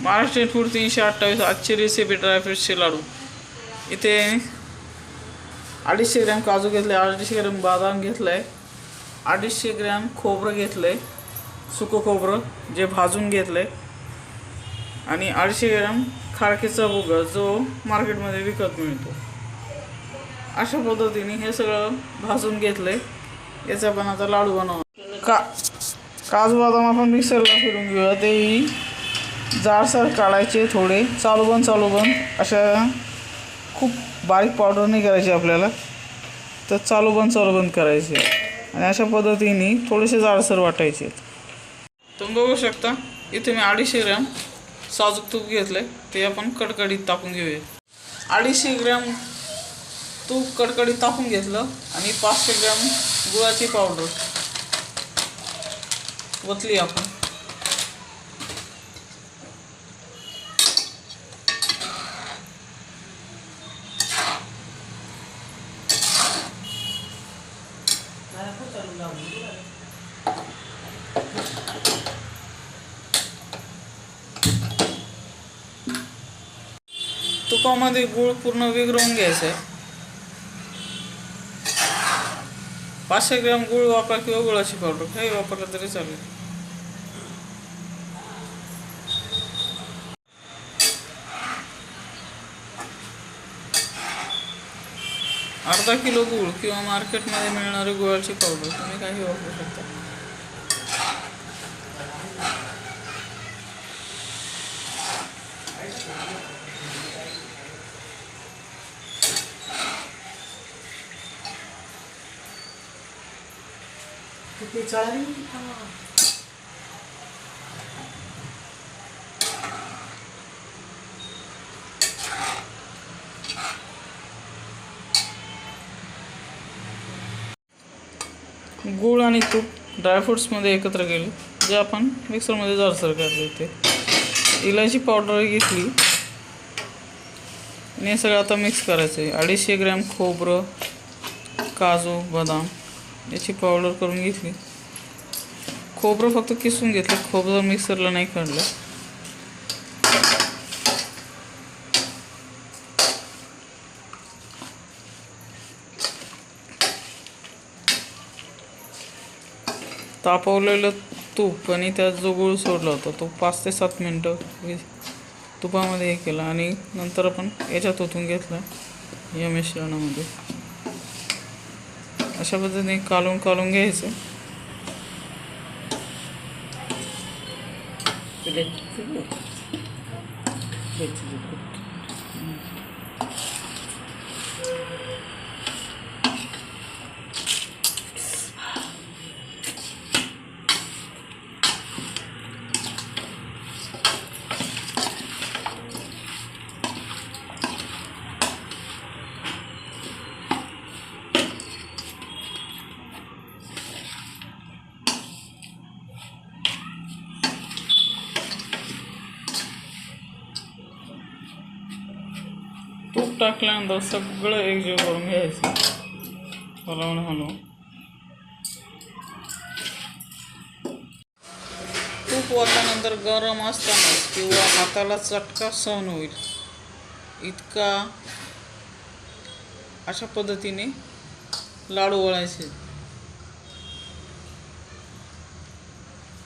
Maharashtrian food तीनशे अठ्ठावीस आजची रेसिपी ड्रायफ्रूटचे लाडू. इथे अडीचशे ग्रॅम काजू घेतले अडीचशे ग्रॅम बदाम घेतलं आहे अडीचशे ग्रॅम खोबरं घेतलं आहे सुकं खोबरं जे भाजून घेतलं आहे आणि अडीचशे ग्रॅम खारकेचा भुगा जो मार्केटमध्ये विकत मिळतो. अशा पद्धतीने हे सगळं भाजून घेतलं. आहे याचा पण आता लाडू बनव. का काजू बदाम आपण मिक्सरला फिरून घेऊया. तेही जाडसर काढायचे थोडे चालूबन चालूबन अशा खूप बारीक पावडर नाही करायची आपल्याला. तर चालूबन बंद चालू बंद करायचे. आणि अशा पद्धतीने थोडेसे जाडसर वाटायचे. तुम्ही बघू शकता इथे मी अडीचशे ग्रॅम साजूक तूप घेतलं ते आपण कडकडीत तापून घेऊया. अडीचशे ग्रॅम तूप कडकडीत तापून घेतलं आणि पाचशे ग्रॅम गुळाची पावडर ओतली आपण. तुपामध्ये गुळ पूर्ण विघरून घ्यायचं आहे पाचशे ग्रॅम गुळ वापरा किंवा गुळाची पावडर काही वापरलं तरी चालेल. अर्धा किलो गुळ किंवा मार्केटमध्ये मिळणारी गुळाची पावडर तुम्ही काही वापरू शकता. गूळ आणि तूप ड्रायफ्रुट्समध्ये एकत्र केले जे आपण मिक्सरमध्ये जाडसर काढले ते इलायची पावडर घेतली. आणि हे सगळं आता मिक्स करायचं आहे अडीचशे ग्रॅम खोबरं काजू बदाम. याची पावडर करून घेतली. खोबरं फक्त किसून घेतलं. खोबरं मिक्सरला नाही काढलं. तापवलेलं तूप आणि त्यात जो गुळ सोडला होता तो पाच ते सात मिनटं तुपामध्ये हे केलं आणि नंतर आपण याच्यात ओतून घेतला या मिश्रणामध्ये. अशा पद्धतीने कालून कालून घ्यायचं टाकल्यानंतर सगळं एकजीव करून घ्यायचं हलवून हलवून तूप वाटल्यानंतर गरम असतानाच किंवा हाताला चटका सहन होईल इतका अशा पद्धतीने लाडू वळायचे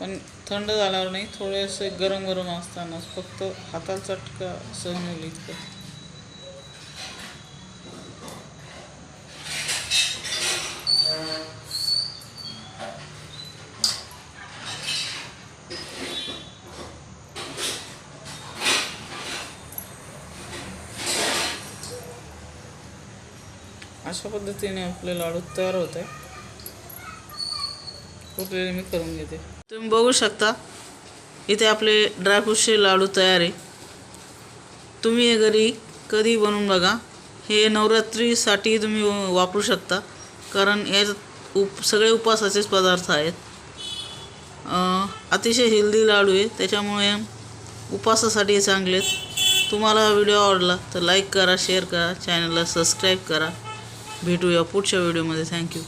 पण थंड झाल्यावर नाही थोडेसे गरम गरम असतानाच फक्त हाताला चटका सहन होईल इतकं अशा पद्धतीने आपले लाडू तयार होत. आहे कुठलेले मी करून घेते. तुम्ही बघू शकता इथे आपले ड्रायफ्रूटचे लाडू तयार आहे. तुम्ही हे घरी कधी बनवून बघा. हे नवरात्रीसाठी तुम्ही वापरू शकता कारण याच्यात उप सगळे उपवासाचेच पदार्थ आहेत. अतिशय हेल्दी लाडू आहे. त्याच्यामुळे उपवासासाठी चांगले आहेत. तुम्हाला व्हिडिओ आवडला तर लाईक करा शेअर करा चॅनलला सबस्क्राईब करा. भेटूया पुढच्या व्हिडिओमध्ये. थँक्यू